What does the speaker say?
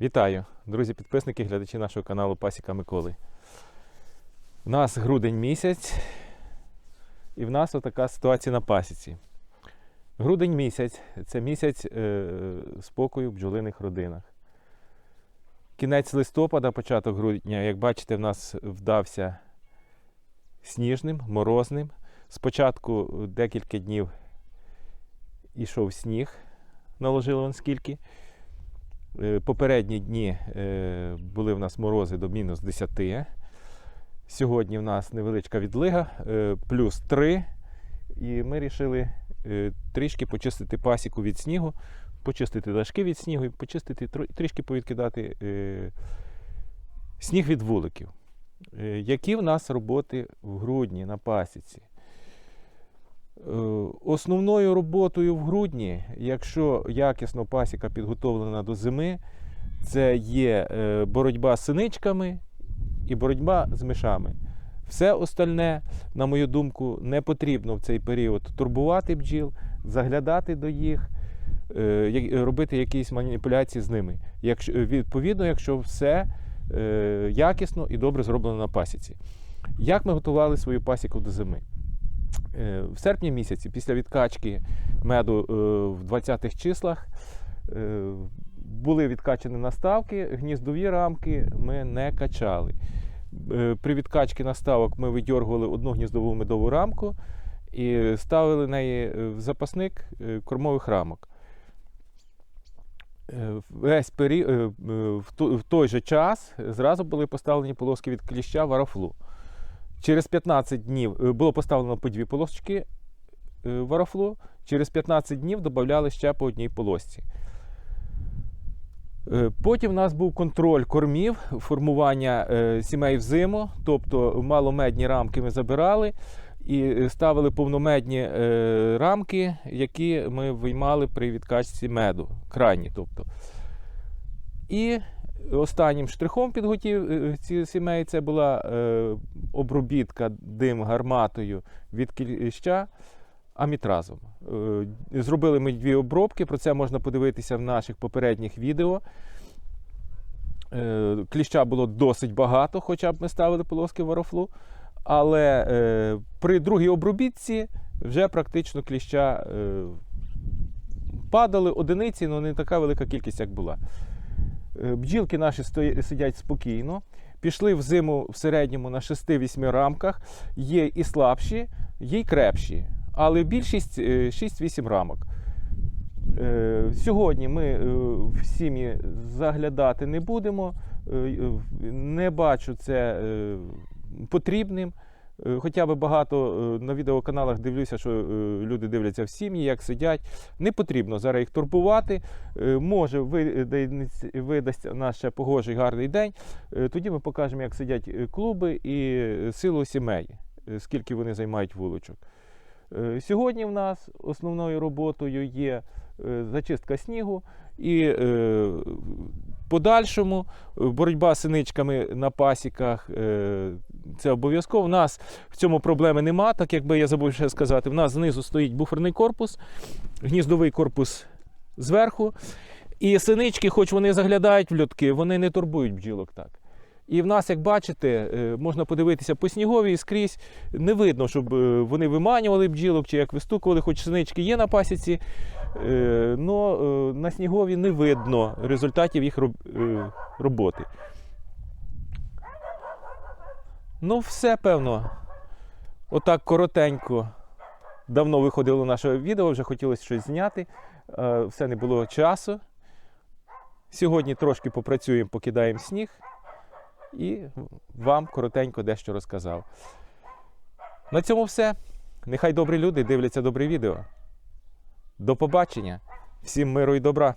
Вітаю, друзі-підписники, глядачі нашого каналу Пасіка Миколи. У нас грудень місяць, і в нас отака ситуація на пасіці. Грудень місяць це місяць е, спокою в бджолиних родинах. Кінець листопада, початок грудня, як бачите, в нас вдався сніжним, морозним. Спочатку декілька днів ішов сніг, наложило он скільки. Е, Попередні дні е, були в нас морози до мінус 10. Сьогодні в нас невеличка відлига, е, плюс 3. І ми вирішили трішки почистити пасіку від снігу, почистити дашки від снігу і почистити трішки повідкидати сніг від вуликів. Які в нас роботи в грудні на пасіці? Е, Основною роботою в грудні, якщо якісно пасіка підготовлена до зими, це є е, боротьба з синичками і боротьба з мишами. Все остальне, на мою думку, не потрібно в цей період турбувати бджіл, заглядати до їх, е, робити якісь маніпуляції з ними. Якщо, відповідно, якщо все якісно і добре зроблено на пасіці. Як ми готували свою пасіку до зими? Е, В серпні місяці, після відкачки меду е, в 20-х числах, е, були відкачені наставки, гніздові рамки ми не качали. При відкачці наставок ми видьоргували одну гніздову медову рамку і ставили неї в запасник кормових рамок. Весь пері... в в той же час зразу були поставлені полоски від кліща варафлу. Через 15 днів е, було поставлено по дві полосочки е, варафлу, через 15 днів додавали ще по одній полосці. Е, Потім в нас був контроль кормів, формування сімей взиму, тобто маломедні рамки ми забирали і ставили повномедні рамки, які ми виймали при відкачці меду, крайні. Тобто. І останнім штрихом підготівці сімей це була е, обробітка дим гарматою від кліща амітразом. Е, Зробили ми дві обробки, про це можна подивитися в наших попередніх відео. Е, Кліща було досить багато, хоча б ми ставили полоски варофлу. Але е, при другій обробітці вже практично кліща е, падали одиниці, але не така велика кількість, як була. Е, Бджілки наші сидять спокійно. Пішли в зиму в середньому на 6-8 рамках. Є і слабші, є й крепші. Але більшість е, 6-8 рамок. Е, Сьогодні ми е, в сім'ї заглядати не будемо. Е, е, Не бачу це е, потрібним. Е, Хоча б багато е, на відеоканалах дивлюся, що е, люди дивляться в сім'ї, як сидять. Не потрібно зараз їх турбувати. Може, видасть, наш ще погожий гарний день. Тоді ми покажемо, як сидять клуби і силу сімей, скільки вони займають вуличок. Сьогодні в нас основною роботою є зачистка снігу і подальшому боротьба з синичками на пасіках. Це обов'язково. У нас в цьому проблеми нема, так якби я забув ще сказати. В нас знизу стоїть буферний корпус, гніздовий корпус зверху. І синички, хоч вони заглядають в льотки, вони не турбують бджілок так. І в нас, як бачите, е, можна подивитися по сніговій скрізь. Не видно, щоб е, вони виманювали бджілок чи як вистукували, хоч синички є на пасіці. але на сніговій не видно результатів їх роботи. Ну, все певно. Отак коротенько. Давно виходило наше відео, вже хотілося щось зняти. Е, Все не було часу. Сьогодні трошки попрацюємо, покидаємо сніг і вам коротенько дещо розказав. На цьому все. Нехай добрі люди дивляться добре відео. До побачення. Всім миру і добра.